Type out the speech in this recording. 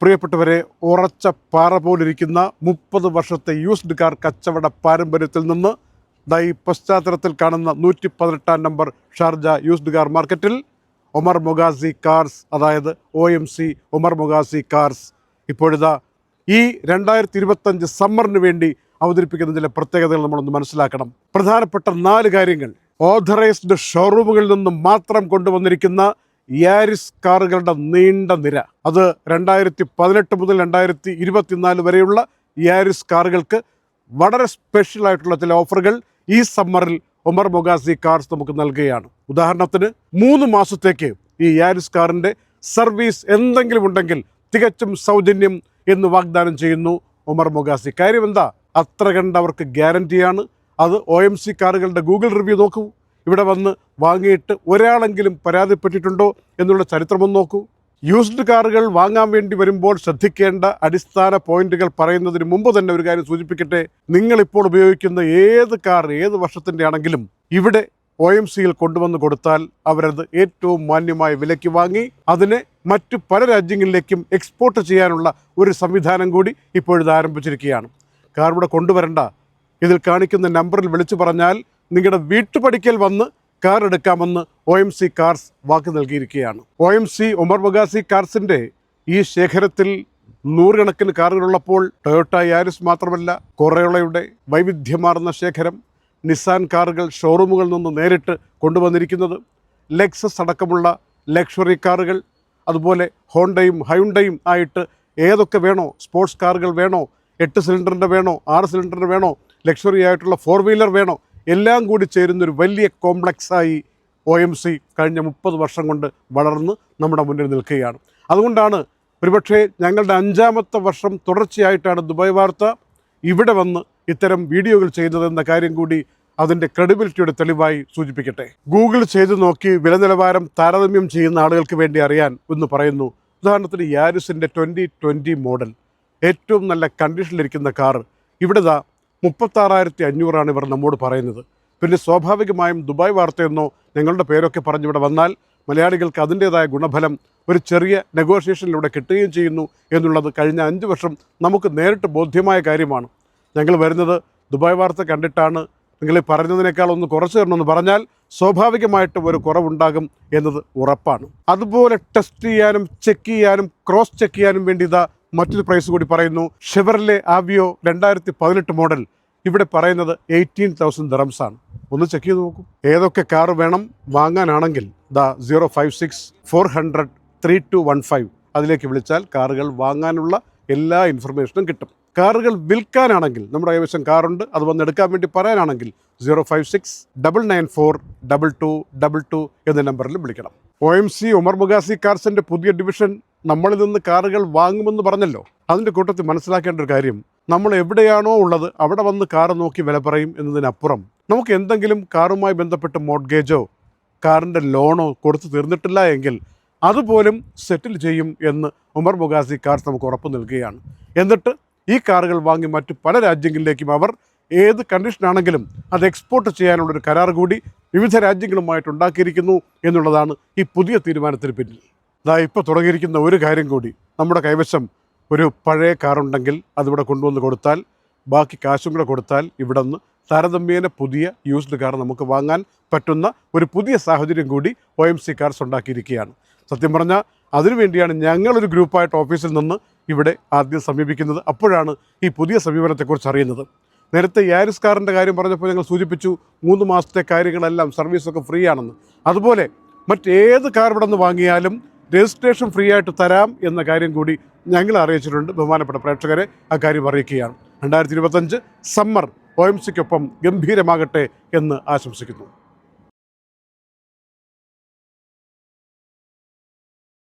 പ്രിയപ്പെട്ടവരെ ഉറച്ച പാറ പോലിരിക്കുന്ന മുപ്പത് വർഷത്തെ യൂസ്ഡ് കാർ കച്ചവട പാരമ്പര്യത്തിൽ നിന്ന് ദൈ പശ്ചാത്തലത്തിൽ കാണുന്ന നൂറ്റി പതിനെട്ടാം നമ്പർ ഷാർജ യൂസ്ഡ് കാർ മാർക്കറ്റിൽ ഒമർ മൊഗാസി കാർസ് അതായത് O M C Omar Mogasi cars. ഇപ്പോഴിതാ ഈ രണ്ടായിരത്തി ഇരുപത്തഞ്ച് സമ്മറിന് വേണ്ടി അവതരിപ്പിക്കുന്ന ചില പ്രത്യേകതകൾ നമ്മളൊന്ന് മനസ്സിലാക്കണം. പ്രധാനപ്പെട്ട നാല് കാര്യങ്ങൾ. ഓഥറൈസ്ഡ് ഷോറൂമുകളിൽ നിന്നും മാത്രം കൊണ്ടുവന്നിരിക്കുന്ന യാരിസ് കാറുകളുടെ നീണ്ട നിര. അത് രണ്ടായിരത്തി പതിനെട്ട് മുതൽ രണ്ടായിരത്തി ഇരുപത്തിനാല് വരെയുള്ള യാരിസ് കാറുകൾക്ക് വളരെ സ്പെഷ്യൽ ആയിട്ടുള്ള ചില ഓഫറുകൾ ഈ സമ്മറിൽ ഒമർ മൊഗാസി കാർസ് നമുക്ക് നൽകുകയാണ്. ഉദാഹരണത്തിന് മൂന്ന് മാസത്തേക്ക് ഈ യാരിസ് കാറിന്റെ സർവീസ് എന്തെങ്കിലും ഉണ്ടെങ്കിൽ തികച്ചും സൗജന്യം എന്ന് വാഗ്ദാനം ചെയ്യുന്നു ഒമർ മൊഗാസി. കാര്യം എന്താ? അത്ര കണ്ട് അവർക്ക് ഗ്യാരണ്ടിയാണ് അത് ഒ എം സി കാറുകളുടെ ഗൂഗിൾ റിവ്യൂ നോക്കൂ. ഇവിടെ വന്ന് വാങ്ങിയിട്ട് ഒരാളെങ്കിലും പരാതിപ്പെട്ടിട്ടുണ്ടോ എന്നുള്ള ചരിത്രമൊന്ന് നോക്കൂ. യൂസ്ഡ് കാറുകൾ വാങ്ങാൻ വേണ്ടി വരുമ്പോൾ ശ്രദ്ധിക്കേണ്ട അടിസ്ഥാന പോയിന്റുകൾ പറയുന്നതിന് മുമ്പ് തന്നെ ഒരു കാര്യം സൂചിപ്പിക്കട്ടെ. നിങ്ങൾ ഇപ്പോൾ ഉപയോഗിക്കുന്ന ഏത് കാർ ഏത് വർഷത്തിന്റെ ആണെങ്കിലും ഇവിടെ ഒ എം സിയിൽ കൊണ്ടുവന്ന് കൊടുത്താൽ അവരത് ഏറ്റവും മാന്യമായ വിലയ്ക്ക് വാങ്ങി അതിനെ മറ്റു പല രാജ്യങ്ങളിലേക്കും എക്സ്പോർട്ട് ചെയ്യാനുള്ള ഒരു സംവിധാനം കൂടി ഇപ്പോഴിത് ആരംഭിച്ചിരിക്കുകയാണ്. കാർ ഇവിടെ കൊണ്ടുവരണ്ട. ഇതിൽ കാണിക്കുന്ന നമ്പറിൽ വിളിച്ചു പറഞ്ഞാൽ നിങ്ങളുടെ വീട്ടുപടിക്കൽ വന്ന് കാർ എടുക്കാമെന്ന് ഒ എം സി കാർസ് വാക്ക് നൽകിയിരിക്കുകയാണ്. ഒ എം സി ഒമർ ബഗാസി കാർസിന്റെ ഈ ശേഖരത്തിൽ നൂറുകണക്കിന് കാറുകളുള്ളപ്പോൾ ടൊയോട്ട യാരിസ് മാത്രമല്ല കൊറയോളയുടെ വൈവിധ്യമാർന്ന ശേഖരം നിസാൻ കാറുകൾ ഷോറൂമുകളിൽ നിന്ന് നേരിട്ട് കൊണ്ടുവന്നിരിക്കുന്നത് ലെക്സസ് അടക്കമുള്ള ലക്ഷറി കാറുകൾ അതുപോലെ ഹോണ്ടയും ഹൈണ്ടയും ആയിട്ട് ഏതൊക്കെ വേണോ സ്പോർട്സ് കാറുകൾ വേണോ എട്ട് സിലിണ്ടറിന്റെ വേണോ ആറ് സിലിണ്ടറിന്റെ വേണോ ലക്ഷറി ആയിട്ടുള്ള ഫോർ വീലർ വേണോ എല്ലാം കൂടി ചേരുന്നൊരു വലിയ കോംപ്ലക്സായി ഒ എം സി കഴിഞ്ഞ മുപ്പത് വർഷം കൊണ്ട് വളർന്ന് നമ്മുടെ മുന്നിൽ നിൽക്കുകയാണ്. അതുകൊണ്ടാണ് ഒരുപക്ഷേ ഞങ്ങളുടെ അഞ്ചാമത്തെ വർഷം തുടർച്ചയായിട്ടാണ് ദുബായ് വാർത്ത ഇവിടെ വന്ന് ഇത്തരം വീഡിയോകൾ ചെയ്യുന്നതെന്ന കാര്യം കൂടി അതിന്റെ ക്രെഡിബിലിറ്റിയുടെ തെളിവായി സൂചിപ്പിക്കട്ടെ. ഗൂഗിൾ ചെയ്തു നോക്കി വില നിലവാരം താരതമ്യം ചെയ്യുന്ന ആളുകൾക്ക് വേണ്ടി അറിയാൻ എന്ന് പറയുന്നു. ഉദാഹരണത്തിന് യാരിസിന്റെ ട്വന്റി ട്വന്റി മോഡൽ ഏറ്റവും നല്ല കണ്ടീഷനിലിരിക്കുന്ന കാർ ഇവിടെ ദാ മുപ്പത്താറായിരത്തി അഞ്ഞൂറാണ് ഇവർ നമ്മോട് പറയുന്നത്. പിന്നെ സ്വാഭാവികമായും ദുബായ് വാർത്തയെന്നോ ഞങ്ങളുടെ പേരൊക്കെ പറഞ്ഞിവിടെ വന്നാൽ മലയാളികൾക്ക് അതിന്റേതായ ഗുണഫലം ഒരു ചെറിയ നെഗോഷിയേഷനിലൂടെ കിട്ടുകയും ചെയ്യുന്നു എന്നുള്ളത് കഴിഞ്ഞ അഞ്ച് വർഷം നമുക്ക് നേരിട്ട് ബോധ്യമായ കാര്യമാണ്. ഞങ്ങൾ വരുന്നത് ദുബായ് വാർത്ത കണ്ടിട്ടാണ്. നിങ്ങൾ പറഞ്ഞതിനേക്കാൾ ഒന്ന് കുറച്ച് തരണമെന്ന് പറഞ്ഞാൽ സ്വാഭാവികമായിട്ടും ഒരു കുറവുണ്ടാകും എന്നത് ഉറപ്പാണ്. അതുപോലെ ടെസ്റ്റ് ചെയ്യാനും ചെക്ക് ചെയ്യാനും ക്രോസ് ചെക്ക് ചെയ്യാനും വേണ്ടി ഇതാ മറ്റൊരു പ്രൈസ് കൂടി പറയുന്നു. ഷെവർലെ ആവിയോ രണ്ടായിരത്തി പതിനെട്ട് മോഡൽ. ഇവിടെ പറയുന്നത് എയ്റ്റീൻ തൗസൻഡ് ദറംസ് ആണ്. ഒന്ന് ചെക്ക് ചെയ്ത് നോക്കൂ. ഏതൊക്കെ കാർ വേണം വാങ്ങാനാണെങ്കിൽ the zero five six four hundred three two one five അതിലേക്ക് വിളിച്ചാൽ കാറുകൾ വാങ്ങാനുള്ള എല്ലാ ഇൻഫർമേഷനും കിട്ടും. കാറുകൾ വിൽക്കാനാണെങ്കിൽ നമ്മുടെ കൈവശം കാറുണ്ട് അത് വന്ന് എടുക്കാൻ വേണ്ടി പറയാനാണെങ്കിൽ zero five six double nine four double two double two എന്ന നമ്പറിൽ വിളിക്കണം. O M C Omar Mogasi കാർസിന്റെ പുതിയ ഡിവിഷൻ നമ്മളിൽ നിന്ന് കാറുകൾ വാങ്ങുമെന്ന് പറഞ്ഞല്ലോ? അതിന്റെ കൂട്ടത്തിൽ മനസ്സിലാക്കേണ്ട ഒരു കാര്യം നമ്മൾ എവിടെയാണോ ഉള്ളത് അവിടെ വന്ന് കാർ നോക്കി വില പറയും എന്നതിനപ്പുറം നമുക്ക് എന്തെങ്കിലും കാറുമായി ബന്ധപ്പെട്ട് മോഡ്ഗേജോ കാറിന്റെ ലോണോ കൊടുത്തു തീർന്നിട്ടില്ല എങ്കിൽ അതുപോലും സെറ്റിൽ ചെയ്യും എന്ന് ഉമർ മുഗാസി കാർ നമുക്ക് ഉറപ്പ് നൽകുകയാണ്. എന്നിട്ട് ഈ കാറുകൾ വാങ്ങി മറ്റ് പല രാജ്യങ്ങളിലേക്കും അവർ ഏത് കണ്ടീഷനാണെങ്കിലും അത് എക്സ്പോർട്ട് ചെയ്യാനുള്ളൊരു കരാർ കൂടി വിവിധ രാജ്യങ്ങളുമായിട്ട് ഉണ്ടാക്കിയിരിക്കുന്നു എന്നുള്ളതാണ് ഈ പുതിയ തീരുമാനത്തിന് പിന്നിൽ. ഇതാ ഇപ്പോൾ തുടങ്ങിയിരിക്കുന്ന ഒരു കാര്യം കൂടി. നമ്മുടെ കൈവശം ഒരു പഴയ കാറുണ്ടെങ്കിൽ അതിവിടെ കൊണ്ടുവന്ന് കൊടുത്താൽ ബാക്കി കാശും കൂടെ കൊടുത്താൽ ഇവിടെ നിന്ന് താരതമ്യേന പുതിയ യൂസ്ഡ് കാർ നമുക്ക് വാങ്ങാൻ പറ്റുന്ന ഒരു പുതിയ സാഹചര്യം കൂടി ഒ എം സി കാർസ് ഉണ്ടാക്കിയിരിക്കുകയാണ്. സത്യം പറഞ്ഞാൽ അതിനുവേണ്ടിയാണ് ഞങ്ങളൊരു ഗ്രൂപ്പായിട്ട് ഓഫീസിൽ നിന്ന് ഇവിടെ ആദ്യം സമീപിക്കുന്നത്. അപ്പോഴാണ് ഈ പുതിയ സമീപനത്തെക്കുറിച്ച് അറിയുന്നത്. നേരത്തെ യാരിസ് കാറിന്റെ കാര്യം പറഞ്ഞപ്പോൾ ഞങ്ങൾ സൂചിപ്പിച്ചു മൂന്ന് മാസത്തെ കാര്യങ്ങളെല്ലാം സർവീസൊക്കെ ഫ്രീ ആണെന്ന്. അതുപോലെ മറ്റേത് കാർ ഇവിടെ നിന്ന് വാങ്ങിയാലും രജിസ്ട്രേഷൻ ഫ്രീ ആയിട്ട് തരാം എന്ന കാര്യം കൂടി ഞങ്ങൾ അറിയിച്ചിട്ടുണ്ട് ബഹുമാനപ്പെട്ട പ്രേക്ഷകരെ. കാര്യം അറിയിക്കുകയാണ്. രണ്ടായിരത്തി ഇരുപത്തഞ്ച് സമ്മർ ഒ എം സിക്കൊപ്പം ഗംഭീരമാകട്ടെ എന്ന് ആശംസിക്കുന്നു.